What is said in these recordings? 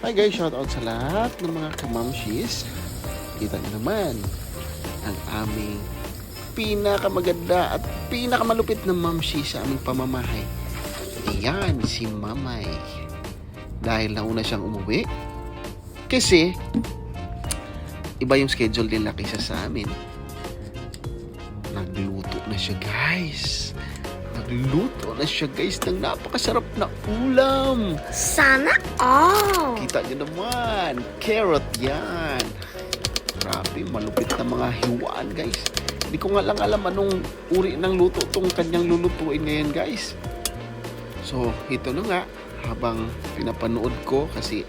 Hi guys, shout out sa lahat ng mga kamamshis. Kita niyo naman ang aming pinakamaganda at pinakamalupit na mamshi sa aming pamamahay. Ayan, si Mamay. Dahil nauna siyang umuwi. Kasi, iba yung schedule nila kaysa sa amin. Nagluto na siya guys. Nagluto na siya guys ng napakasarap na ulam. Sana all. Kita nyo naman, carrot yan. Grabe, malupit na mga hiwaan guys. Hindi ko nga lang alam anong uri ng luto tong kanyang lulutuin ngayon guys. So, ito na nga, habang pinapanood ko kasi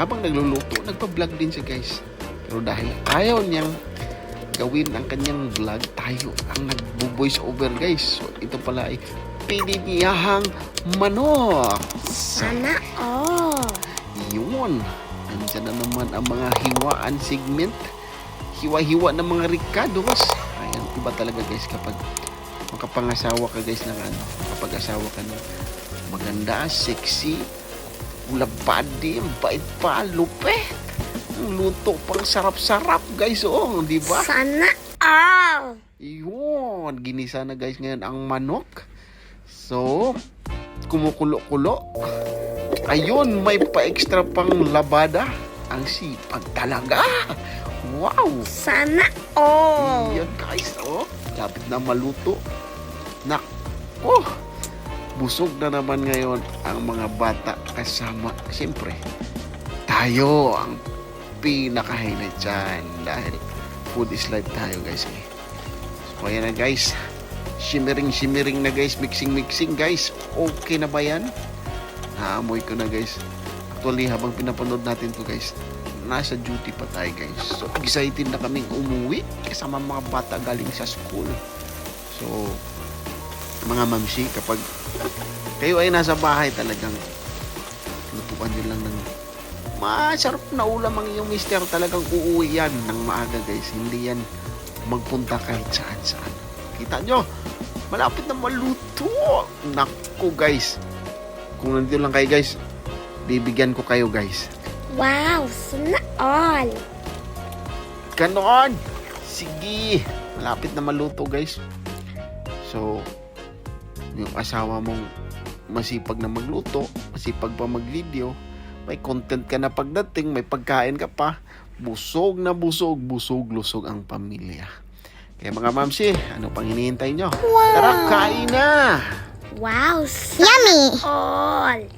habang nagluluto, nagpa-vlog din siya guys. Pero dahil ayaw niyang gawin ang kanyang vlog, tayo ang nagbo-voice over guys. So, ito pala ay pininiyahang manok. Sana all. Yun. Nandiyan na naman ang mga hiwaan segment. Hiwa-hiwa ng mga ricados. Ayan, iba talaga guys kapag makapangasawa ka guys ng ano. Kapag asawa ka ng maganda, sexy, ulabadi, bait pa, lupet. Ang luto pang sarap-sarap guys. Oh, di ba? Sana all. Yun, ginisa na guys ngayon ang manok. So, kumukulo-kulo. Ayun, may pa-extra pang labada. Ang sipag talaga. Wow! Sana all. Yan guys, oh. Lapit na maluto. Nak, oh. Busog na naman ngayon ang mga bata kasama. Siyempre, tayo ang pinaka-highlight dyan. Dahil food is life tayo guys eh. So ayan na guys. Shimmering shimmering na guys. Mixing mixing guys. Okay na ba yan? Naamoy ko na guys. Actually habang pinapanood natin to guys. Nasa duty pa tayo guys. So excited na kaming umuwi. Kasama mga bata galing sa school. So mga mamsi kapag kayo ay nasa bahay talagang lutuan nyo lang ng masarap na ulam ang iyong mister. Talagang uuwi yan ng maaga guys. Hindi yan magpunta kahit saan saan. Kita nyo malapit na maluto. Naku guys. Kung nandito lang kayo guys bibigyan ko kayo guys. Wow, sana all. ganon. Sige. Malapit na maluto guys. So yung asawa mong masipag na magluto masipag pa mag-video may content ka na pagdating may pagkain ka pa. Busog na busog busog lusog ang pamilya. Kaya mga mamsi ano pang hinihintay nyo? Tara kain na! Wow, yummy. all.